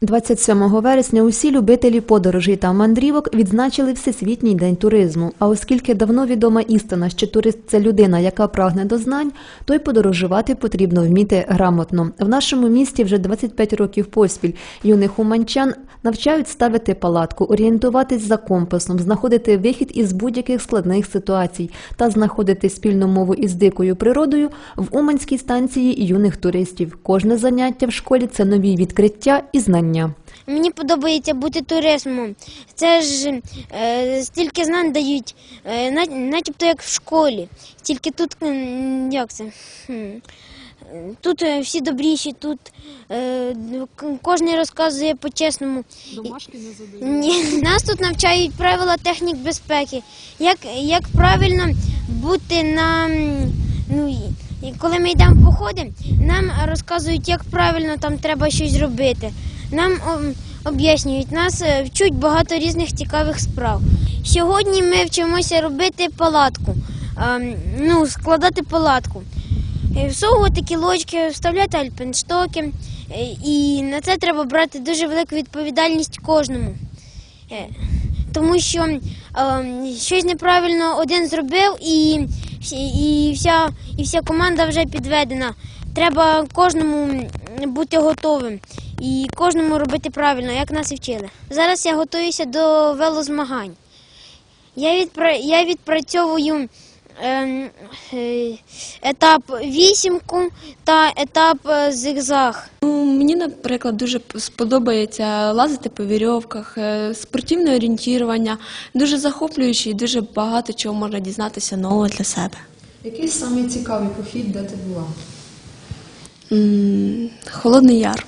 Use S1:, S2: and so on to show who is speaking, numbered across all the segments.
S1: 27 вересня усі любителі подорожей та мандрівок відзначили Всесвітній день туризму. А оскільки давно відома істина, що турист це людина, яка прагне до знань, то й подорожувати потрібно вміти грамотно. В нашому місті вже 25 років поспіль юних уманчан навчають ставити палатку, орієнтуватись за компасом, знаходити вихід із будь-яких складних ситуацій та знаходити спільну мову із дикою природою в Уманській станції юних туристів. Кожне заняття в школі це нові відкриття і знання.
S2: Мені подобається бути туристом. Це ж е, стільки знань дають, е, на- начебто як в школі. Тільки тут як це? Хм. Тут е, всі добріші, тут е, кожен розказує по-чесному.
S3: Домашки не задають.
S2: Ні, нас тут навчають правила технік безпеки. Як, як правильно бути на ну, коли ми йдемо в походи, нам розказують, як правильно там треба щось робити. Нам об'яснюють, нас е, вчуть багато різних цікавих справ. Сьогодні ми вчимося робити палатку, ну, складати палатку. Е, Всовувати кілочки, вставляти альпенштоки. Е, І на це треба брати дуже велику відповідальність кожному. Е, Тому що е, щось неправильно один зробив і, і, вся, і вся команда вже підведена. Треба кожному бути готовим і кожному робити правильно, як нас і вчили. Зараз я готуюся до велозмагань. Я, відпра... я відпрацьовую етап вісімку та етап е, зигзаг.
S3: Ну, мені, наприклад, дуже сподобається лазити по вірьовках, е, спортивне орієнтування, дуже захоплююче і дуже багато чого можна дізнатися нового для себе.
S4: Який самий цікавий похід, де ти була?
S3: М, Холодний яр.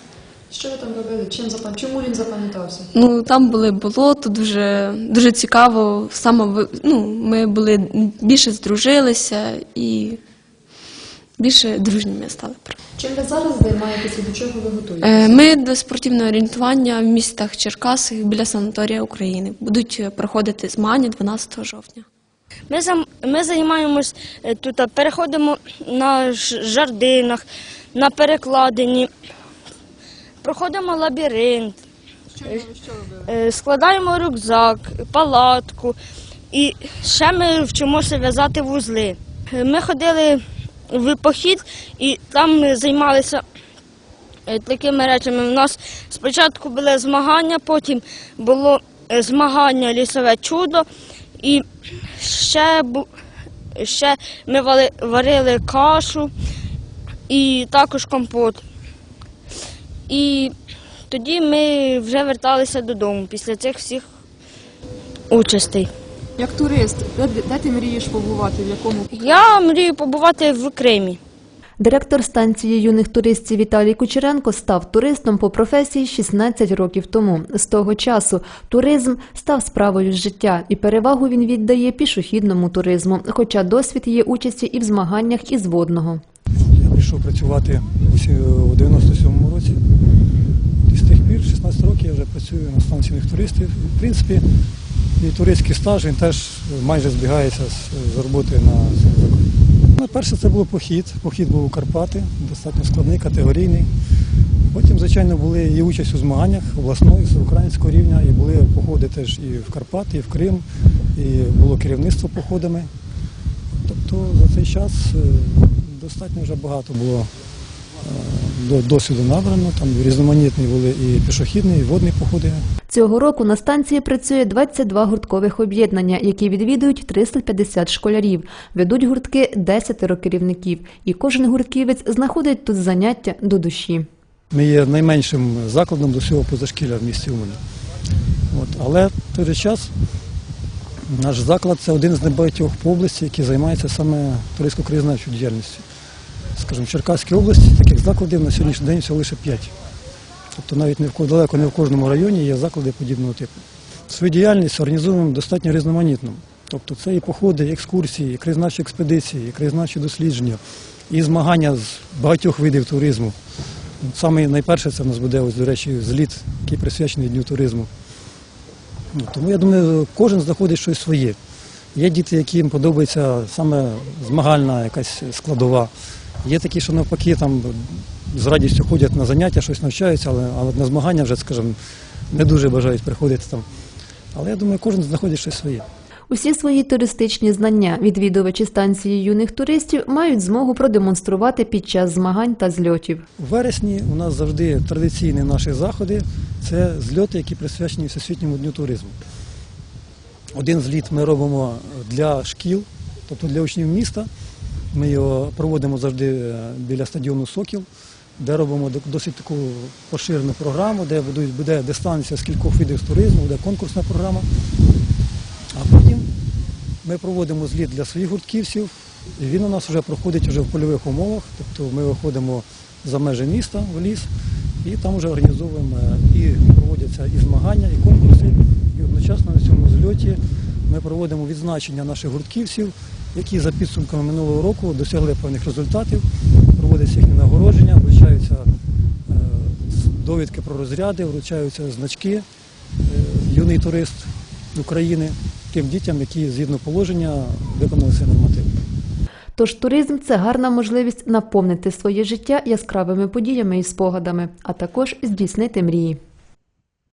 S4: Що ви там робили? Чим запам... Чому він запам'ятався?
S3: Ну там були болото, дуже, дуже цікаво. Саме ну, ми були більше здружилися і більше дружніми стали.
S4: Чим ви зараз займаєтеся до чого ви готуєтеся?
S3: Е, Ми до спортивного орієнтування в містах Черкаси біля санаторія України будуть е, проходити змагання 12 жовтня.
S5: Ми, зам, ми займаємось е, тут, переходимо на жардинах, на перекладині, проходимо лабіринт, е, складаємо рюкзак, палатку і ще ми вчимося в'язати вузли. Е, Ми ходили в похід і там ми займалися е, такими речами. У нас спочатку були змагання, потім було е, змагання лісове чудо, і ще, бу- ще ми вали- варили кашу і також компот. І тоді ми вже верталися додому після цих всіх участей.
S4: Як турист, де, де ти мрієш побувати? В якому
S5: Я мрію побувати в Кримі.
S1: Директор станції юних туристів Віталій Кучеренко став туристом по професії 16 років тому. З того часу туризм став справою життя, і перевагу він віддає пішохідному туризму, хоча досвід є участі і в змаганнях із водного.
S6: Прийшов працювати у сі- 97-му році. І з тих пір, 16 років, я вже працюю на станції туристів. В принципі, мій туристський стаж він теж майже збігається з, з роботи на закладі. Ну, перше це був похід. Похід був у Карпати, достатньо складний, категорійний. Потім, звичайно, були і участь у змаганнях обласного і всеукраїнського рівня, і були походи теж і в Карпати, і в Крим, і було керівництво походами. Тобто за цей час е, достатньо вже багато було е, досвіду набрано. Там різноманітні були і пішохідні, і водні походи.
S1: Цього року на станції працює 22 гурткових об'єднання, які відвідують 350 школярів. Ведуть гуртки 10 керівників, і кожен гуртківець знаходить тут заняття до душі.
S6: Ми є найменшим закладом до всього позашкілля в місті Умані. От. Але в той же час наш заклад це один з небагатьох по області, який займається саме туристсько-краєзнавчою діяльністю. Скажімо, в Черкаській області таких закладів на сьогоднішній день всього лише п'ять. Тобто навіть не в далеко не в кожному районі є заклади подібного типу. Свою діяльність організуємо достатньо різноманітно. Тобто це і походи, і екскурсії, і краєзнавчі експедиції, і краєзнавчі дослідження, і змагання з багатьох видів туризму. Саме найперше це в нас буде, ось, до речі, зліт, який присвячений Дню туризму. Ну, Тому я думаю, кожен знаходить щось своє. Є діти, яким подобається саме змагальна якась складова. Є такі, що навпаки там з радістю ходять на заняття, щось навчаються, але, але на змагання вже, скажімо, не дуже бажають приходити там. Але я думаю, кожен знаходить щось своє.
S1: Усі свої туристичні знання відвідувачі станції юних туристів мають змогу продемонструвати під час змагань та зльотів.
S6: У вересні у нас завжди традиційні наші заходи це зльоти, які присвячені Всесвітньому дню туризму. Один зліт ми робимо для шкіл, тобто для учнів міста. Ми його проводимо завжди е, біля стадіону Сокіл, де робимо досить таку поширену програму, де буде дистанція з кількох видів туризму, буде конкурсна програма. А потім ми проводимо зліт для своїх гуртківців, і він у нас вже проходить вже в польових умовах. Тобто ми виходимо за межі міста в ліс і там вже організовуємо е, і проводяться і змагання, і конкурси. І одночасно на цьому зльоті ми проводимо відзначення наших гуртківців, які за підсумками минулого року досягли певних результатів. Проводяться їхні нагородження, вручаються е, довідки про розряди, вручаються значки е, юний турист України тим дітям, які згідно положення виконали цей норматив.
S1: Тож туризм це гарна можливість наповнити своє життя яскравими подіями і спогадами, а також здійснити мрії.